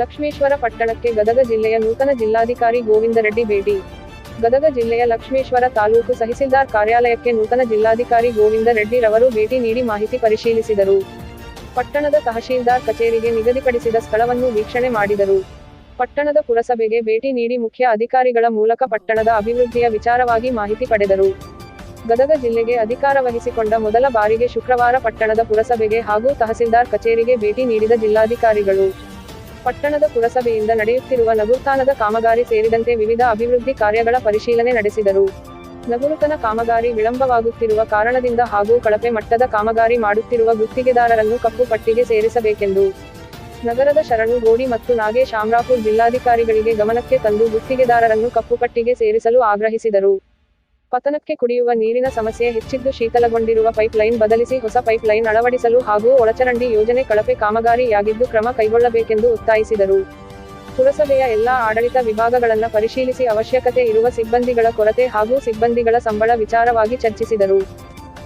ಲಕ್ಷ್ಮೇಶ್ವರ ಪಟ್ಟಣಕ್ಕೆ ಗದಗ ಜಿಲ್ಲೆಯ ನೂತನ ಜಿಲ್ಲಾಧಿಕಾರಿ ಗೋವಿಂದರೆಡ್ಡಿ ಭೇಟಿ. ಗದಗ ಜಿಲ್ಲೆಯ ಲಕ್ಷ್ಮೇಶ್ವರ ತಾಲೂಕು ತಹಸೀಲ್ದಾರ್ ಕಾರ್ಯಾಲಯಕ್ಕೆ ನೂತನ ಜಿಲ್ಲಾಧಿಕಾರಿ ಗೋವಿಂದ ರೆಡ್ಡಿ ರವರು ಭೇಟಿ ನೀಡಿ ಮಾಹಿತಿ ಪರಿಶೀಲಿಸಿದರು. ಪಟ್ಟಣದ ತಹಶೀಲ್ದಾರ್ ಕಚೇರಿಗೆ ನಿಗದಿಪಡಿಸಿದ ಸ್ಥಳವನ್ನು ವೀಕ್ಷಣೆ ಮಾಡಿದರು. ಪಟ್ಟಣದ ಪುರಸಭೆಗೆ ಭೇಟಿ ನೀಡಿ ಮುಖ್ಯ ಅಧಿಕಾರಿಗಳ ಮೂಲಕ ಪಟ್ಟಣದ ಅಭಿವೃದ್ಧಿಯ ವಿಚಾರವಾಗಿ ಮಾಹಿತಿ ಪಡೆದರು. ಗದಗ ಜಿಲ್ಲೆಗೆ ಅಧಿಕಾರ ವಹಿಸಿಕೊಂಡ ಮೊದಲ ಬಾರಿಗೆ ಶುಕ್ರವಾರ ಪಟ್ಟಣದ ಪುರಸಭೆಗೆ ಹಾಗೂ ತಹಸೀಲ್ದಾರ್ ಕಚೇರಿಗೆ ಭೇಟಿ ನೀಡಿದ ಜಿಲ್ಲಾಧಿಕಾರಿಗಳು. ಪಟ್ಟಣದ ಪುರಸಭೆಯಿಂದ ನಡೆಯುತ್ತಿರುವ ನಗುರ್ತಾನದ ಕಾಮಗಾರಿ ಸೇರಿದಂತೆ ವಿವಿಧ ಅಭಿವೃದ್ಧಿ ಕಾರ್ಯಗಳ ಪರಿಶೀಲನೆ ನಡೆಸಿದರು. ನಗುರುತನ ಕಾಮಗಾರಿ ವಿಳಂಬವಾಗುತ್ತಿರುವ ಕಾರಣದಿಂದ ಹಾಗೂ ಕಳಪೆ ಮಟ್ಟದ ಕಾಮಗಾರಿ ಮಾಡುತ್ತಿರುವ ಗುತ್ತಿಗೆದಾರರನ್ನು ಕಪ್ಪು ಪಟ್ಟಿಗೆ ಸೇರಿಸಬೇಕೆಂದು. ನಗರದ ಶರಣು ಗೋಡಿ ಮತ್ತು ನಾಗೇಶ್ ಆಮ್ರಾಪುರ್ ಜಿಲ್ಲಾಧಿಕಾರಿಗಳಿಗೆ ಗಮನಕ್ಕೆ ತಂದು ಗುತ್ತಿಗೆದಾರರನ್ನು ಕಪ್ಪು ಪಟ್ಟಿಗೆ ಸೇರಿಸಲು ಆಗ್ರಹಿಸಿದರು. ಪತನಕ್ಕೆ ಕುಡಿಯುವ ನೀರಿನ ಸಮಸ್ಯೆ ಹೆಚ್ಚಿದ್ದು ಶೀತಲಗೊಂಡಿರುವ ಪೈಪ್ ಲೈನ್ ಬದಲಿಸಿ ಹೊಸ ಪೈಪ್ಲೈನ್ ಅಳವಡಿಸಲು ಹಾಗೂ ಒಳಚರಂಡಿ ಯೋಜನೆ ಕಳಪೆ ಕಾಮಗಾರಿಯಾಗಿದ್ದು ಕ್ರಮ ಕೈಗೊಳ್ಳಬೇಕೆಂದು ಒತ್ತಾಯಿಸಿದರು. ಪುರಸಭೆಯ ಎಲ್ಲಾ ಆಡಳಿತ ವಿಭಾಗಗಳನ್ನು ಪರಿಶೀಲಿಸಿ ಅವಶ್ಯಕತೆ ಇರುವ ಸಿಬ್ಬಂದಿಗಳ ಕೊರತೆ ಹಾಗೂ ಸಿಬ್ಬಂದಿಗಳ ಸಂಬಳ ವಿಚಾರವಾಗಿ ಚರ್ಚಿಸಿದರು.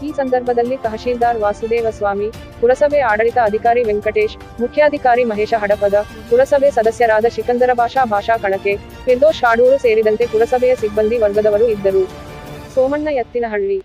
ಈ ಸಂದರ್ಭದಲ್ಲಿ ತಹಶೀಲ್ದಾರ್ ವಾಸುದೇವ ಸ್ವಾಮಿ, ಪುರಸಭೆ ಆಡಳಿತ ಅಧಿಕಾರಿ ವೆಂಕಟೇಶ್, ಮುಖ್ಯಾಧಿಕಾರಿ ಮಹೇಶ ಹಡಪದ, ಪುರಸಭೆ ಸದಸ್ಯರಾದ ಶಿಕಂದರ ಭಾಷಾ ಭಾಷಾ ಕಣಕೆ ಫಿರ್ದೋಶ್ ಶಾಡೂರು ಸೇರಿದಂತೆ ಪುರಸಭೆಯ ಸಿಬ್ಬಂದಿ ವರ್ಗದವರು ಇದ್ದರು. ಸೋಮಣ್ಣ ಎತ್ತಿನಹಳ್ಳಿ